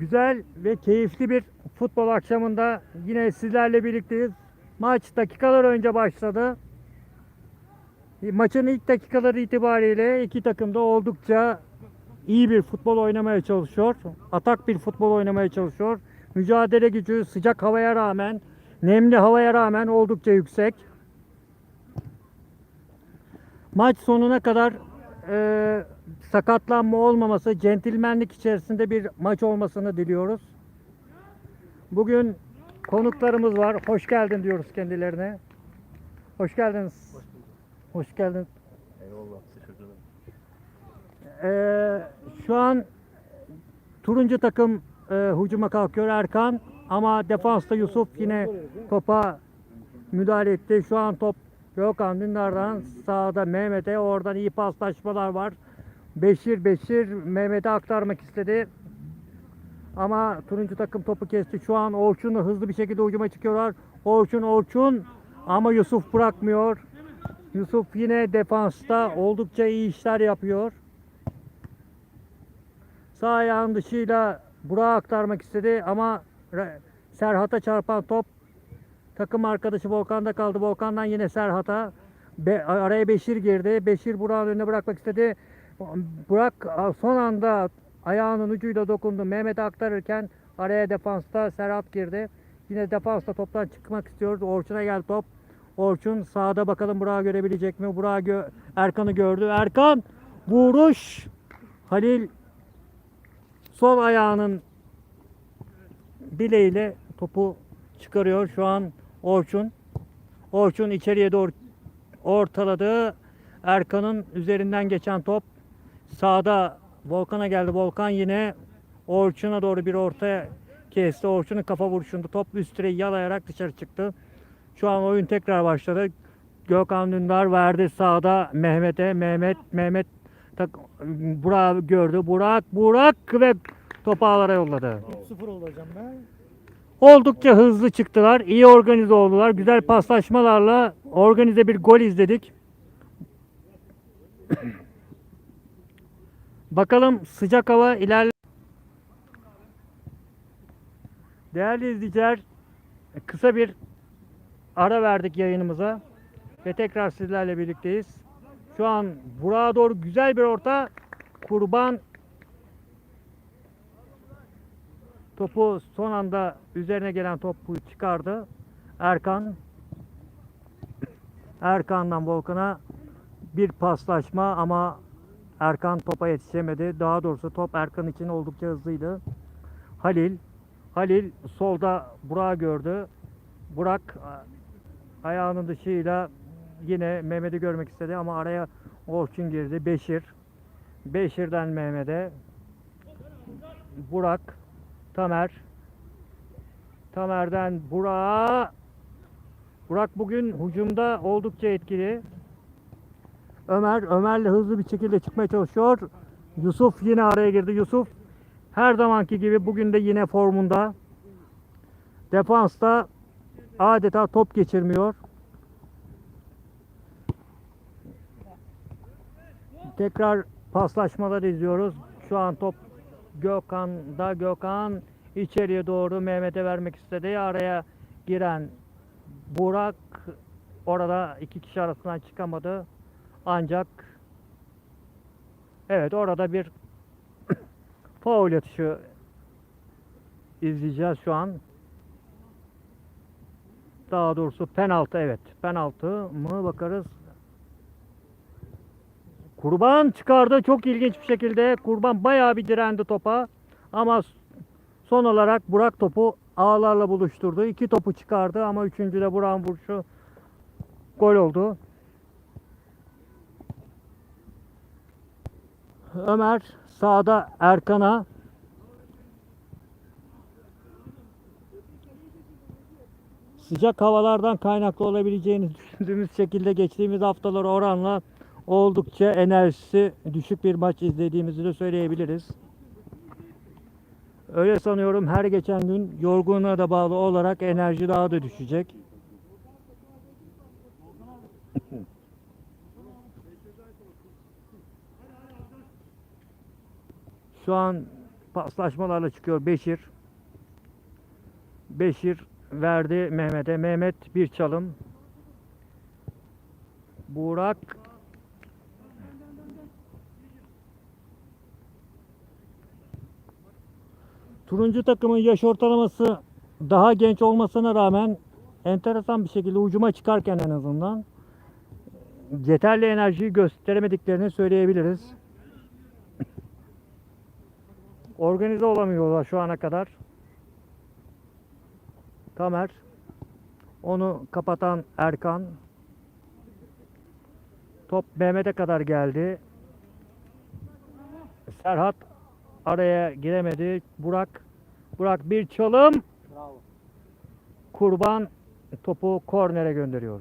Güzel ve keyifli bir futbol akşamında yine sizlerle birlikteyiz. Maç dakikalar önce başladı. Maçın ilk dakikaları itibariyle iki takım da oldukça iyi bir futbol oynamaya çalışıyor. Atak bir futbol oynamaya çalışıyor. Mücadele gücü sıcak havaya rağmen, nemli havaya rağmen oldukça yüksek. Maç sonuna kadar e, sakatlanma olmaması, centilmenlik içerisinde bir maç olmasını diliyoruz. Bugün konuklarımız var. Hoş geldin diyoruz kendilerine. Hoş geldiniz. Hoş geldin. Eyvallah teşekkür ederim. Ee, şu an turuncu takım e, hücuma kalkıyor Erkan ama defansta Yusuf yine topa müdahale etti. Şu an top Gökhan Dündar'dan sağda Mehmet'e oradan iyi paslaşmalar var. Beşir Beşir Mehmet'e aktarmak istedi. Ama turuncu takım topu kesti. Şu an Orçun hızlı bir şekilde hücuma çıkıyorlar. Orçun Orçun ama Yusuf bırakmıyor. Yusuf yine defansta oldukça iyi işler yapıyor. Sağ ayağın dışıyla Burak'a aktarmak istedi ama Serhat'a çarpan top takım arkadaşı Volkan'da kaldı. Volkan'dan yine Serhat'a. Be- araya Beşir girdi. Beşir Burak'ın önüne bırakmak istedi. Burak son anda ayağının ucuyla dokundu. Mehmet'e aktarırken araya defansta Serhat girdi. Yine defansta toptan çıkmak istiyordu. Orçun'a geldi top. Orçun sağda bakalım Burak'ı görebilecek mi? Burak gö- Erkan'ı gördü. Erkan vuruş. Halil sol ayağının bileğiyle topu çıkarıyor. Şu an Orçun. Orçun içeriye doğru ortaladı. Erkan'ın üzerinden geçen top sağda Volkan'a geldi. Volkan yine Orçun'a doğru bir ortaya kesti. Orçun'un kafa vuruşunda top üst direği yalayarak dışarı çıktı. Şu an oyun tekrar başladı. Gökhan Dündar verdi sağda Mehmet'e. Mehmet Mehmet tak, Burak gördü. Burak Burak ve topu ağlara yolladı. 3-0 oldu hocam ben. Oldukça hızlı çıktılar. iyi organize oldular. Güzel paslaşmalarla organize bir gol izledik. Bakalım sıcak hava ilerle. Değerli izleyiciler, kısa bir ara verdik yayınımıza ve tekrar sizlerle birlikteyiz. Şu an Burak'a doğru güzel bir orta. Kurban Topu son anda üzerine gelen topu çıkardı. Erkan Erkan'dan Volkan'a bir paslaşma ama Erkan topa yetişemedi. Daha doğrusu top Erkan için oldukça hızlıydı. Halil Halil solda Burak'ı gördü. Burak a- ayağının dışıyla yine Mehmet'i görmek istedi ama araya Orçun girdi. Beşir Beşir'den Mehmet'e Burak Tamer. Tamer'den Burak'a. Burak bugün hücumda oldukça etkili. Ömer, Ömer'le hızlı bir şekilde çıkmaya çalışıyor. Yusuf yine araya girdi. Yusuf her zamanki gibi bugün de yine formunda. Defansta adeta top geçirmiyor. Tekrar paslaşmalar izliyoruz. Şu an top Gökhan'da Gökhan içeriye doğru Mehmet'e vermek istedi. Araya giren Burak orada iki kişi arasından çıkamadı. Ancak evet orada bir faul atışı izleyeceğiz şu an. Daha doğrusu penaltı evet. Penaltı mı bakarız. Kurban çıkardı çok ilginç bir şekilde. Kurban bayağı bir direndi topa. Ama son olarak Burak topu ağlarla buluşturdu. İki topu çıkardı ama üçüncüde Burak'ın vuruşu gol oldu. Ömer sağda Erkan'a sıcak havalardan kaynaklı olabileceğini düşündüğümüz şekilde geçtiğimiz haftalar oranla oldukça enerjisi düşük bir maç izlediğimizi de söyleyebiliriz. Öyle sanıyorum her geçen gün yorgunluğa da bağlı olarak enerji daha da düşecek. Şu an paslaşmalarla çıkıyor Beşir. Beşir verdi Mehmet'e. Mehmet bir çalım. Burak Turuncu takımın yaş ortalaması daha genç olmasına rağmen enteresan bir şekilde ucuma çıkarken en azından yeterli enerjiyi gösteremediklerini söyleyebiliriz. Organize olamıyorlar şu ana kadar. Kamer. Onu kapatan Erkan. Top Mehmet'e kadar geldi. Serhat araya giremedi. Burak. Burak bir çalım. Kurban topu kornere gönderiyor.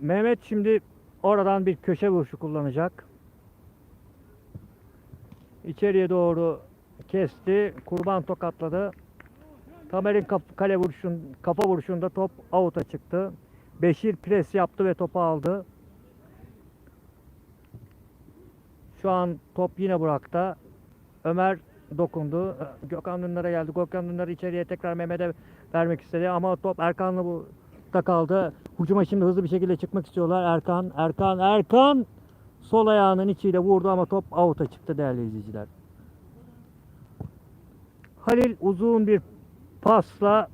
Mehmet şimdi oradan bir köşe vuruşu kullanacak. İçeriye doğru kesti. Kurban tokatladı. Tamer'in kale vuruşun, kafa vuruşunda top out'a çıktı. Beşir pres yaptı ve topu aldı. Şu an top yine Burak'ta. Ömer dokundu. Gökhan Dündar'a geldi. Gökhan Dündar içeriye tekrar Mehmet'e vermek istedi ama top Erkan'la bu da kaldı. Hücuma şimdi hızlı bir şekilde çıkmak istiyorlar. Erkan, Erkan, Erkan sol ayağının içiyle vurdu ama top out'a çıktı değerli izleyiciler. Halil uzun bir pasla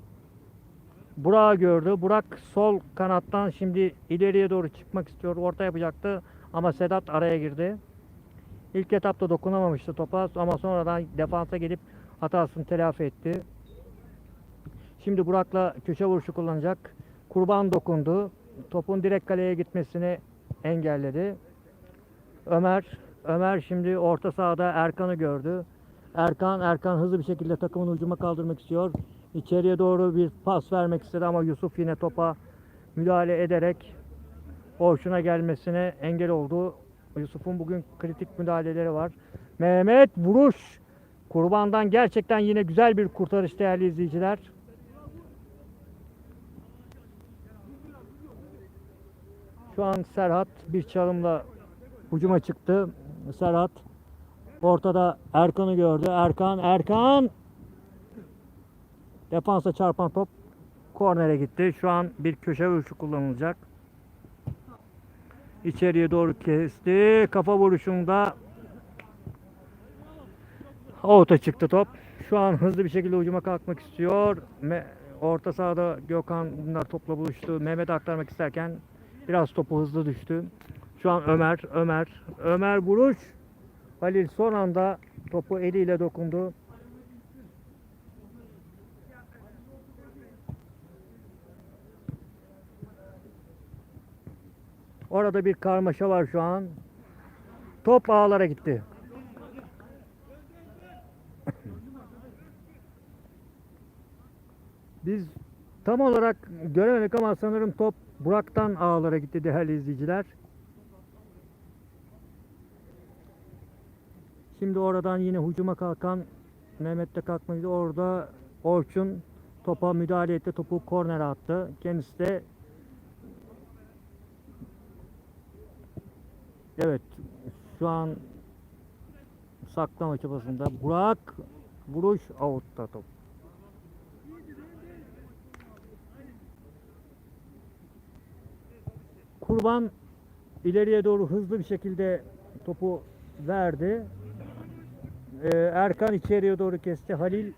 Burak'ı gördü. Burak sol kanattan şimdi ileriye doğru çıkmak istiyor. Orta yapacaktı ama Sedat araya girdi. İlk etapta dokunamamıştı topa ama sonradan defansa gelip hatasını telafi etti. Şimdi Burak'la köşe vuruşu kullanacak. Kurban dokundu. Topun direkt kaleye gitmesini engelledi. Ömer Ömer şimdi orta sahada Erkan'ı gördü. Erkan Erkan hızlı bir şekilde takımın ucuma kaldırmak istiyor. İçeriye doğru bir pas vermek istedi ama Yusuf yine topa müdahale ederek Orçun'a gelmesine engel oldu. Yusuf'un bugün kritik müdahaleleri var. Mehmet vuruş. Kurbandan gerçekten yine güzel bir kurtarış değerli izleyiciler. Şu an Serhat bir çalımla hücuma çıktı. Serhat ortada Erkan'ı gördü. Erkan, Erkan defansa çarpan top kornere gitti. Şu an bir köşe vuruşu kullanılacak. İçeriye doğru kesti. Kafa vuruşunda out'a çıktı top. Şu an hızlı bir şekilde ucuma kalkmak istiyor. Me- Orta sahada Gökhan bunlar topla buluştu. Mehmet aktarmak isterken biraz topu hızlı düştü. Şu an Ömer, Ömer, Ömer vuruş. Halil son anda topu eliyle dokundu. Orada bir karmaşa var şu an. Top ağlara gitti. Biz tam olarak göremedik ama sanırım top Burak'tan ağlara gitti değerli izleyiciler. Şimdi oradan yine hücuma kalkan Mehmet de kalkmaydı. Orada Orçun topa müdahale etti. Topu kornere attı. Kendisi de Evet. Şu an saklama çabasında. Burak vuruş out'ta top. Kurban ileriye doğru hızlı bir şekilde topu verdi. Ee, Erkan içeriye doğru kesti. Halil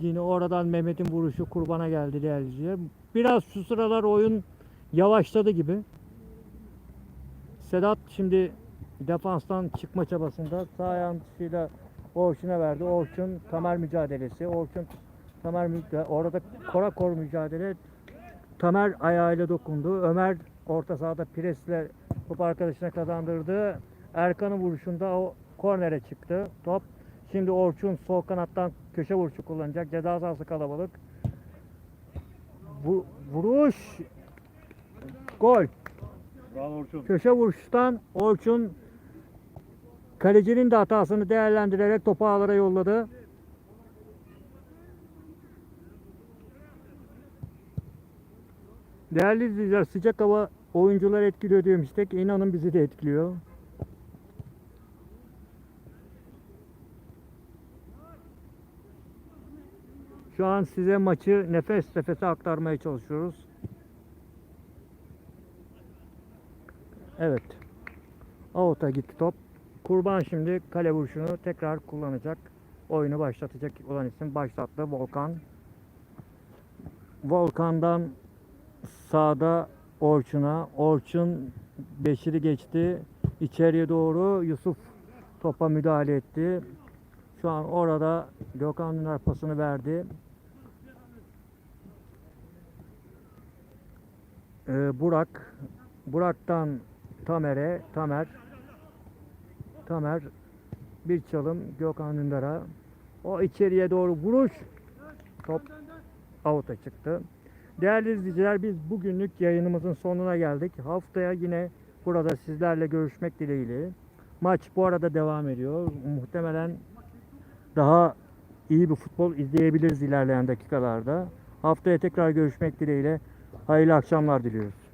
yine oradan Mehmet'in vuruşu kurbana geldi değerli izleyiciler. Biraz şu sıralar oyun yavaşladı gibi. Sedat şimdi defanstan çıkma çabasında sağ ayağıyla Orçun'a verdi. Orçun Tamer mücadelesi. Orçun Tamer orada kora kor mücadele. Tamer ayağıyla dokundu. Ömer orta sahada presle top arkadaşına kazandırdı. Erkan'ın vuruşunda o kornere çıktı top. Şimdi Orçun sol kanattan köşe vuruşu kullanacak. Ceza sahası kalabalık. Bu vuruş Gol. Bravo Orçun. Köşe vuruştan Orçun kalecinin de hatasını değerlendirerek topu ağlara yolladı. Değerli izleyiciler sıcak hava oyuncular etkiliyor demiştik. İnanın bizi de etkiliyor. Şu an size maçı nefes nefese aktarmaya çalışıyoruz. Evet. Out'a gitti top. Kurban şimdi kale vuruşunu tekrar kullanacak. Oyunu başlatacak olan isim başlattı Volkan. Volkan'dan sağda Orçun'a. Orçun Beşir'i geçti. İçeriye doğru Yusuf topa müdahale etti. Şu an orada Gökhan Dündar pasını verdi. Ee, Burak. Burak'tan Tamer'e. Tamer. Tamer bir çalım Gökhan Dündar'a. O içeriye doğru vuruş. Top out'a çıktı. Değerli izleyiciler biz bugünlük yayınımızın sonuna geldik. Haftaya yine burada sizlerle görüşmek dileğiyle. Maç bu arada devam ediyor. Muhtemelen daha iyi bir futbol izleyebiliriz ilerleyen dakikalarda. Haftaya tekrar görüşmek dileğiyle. Hayırlı akşamlar diliyoruz.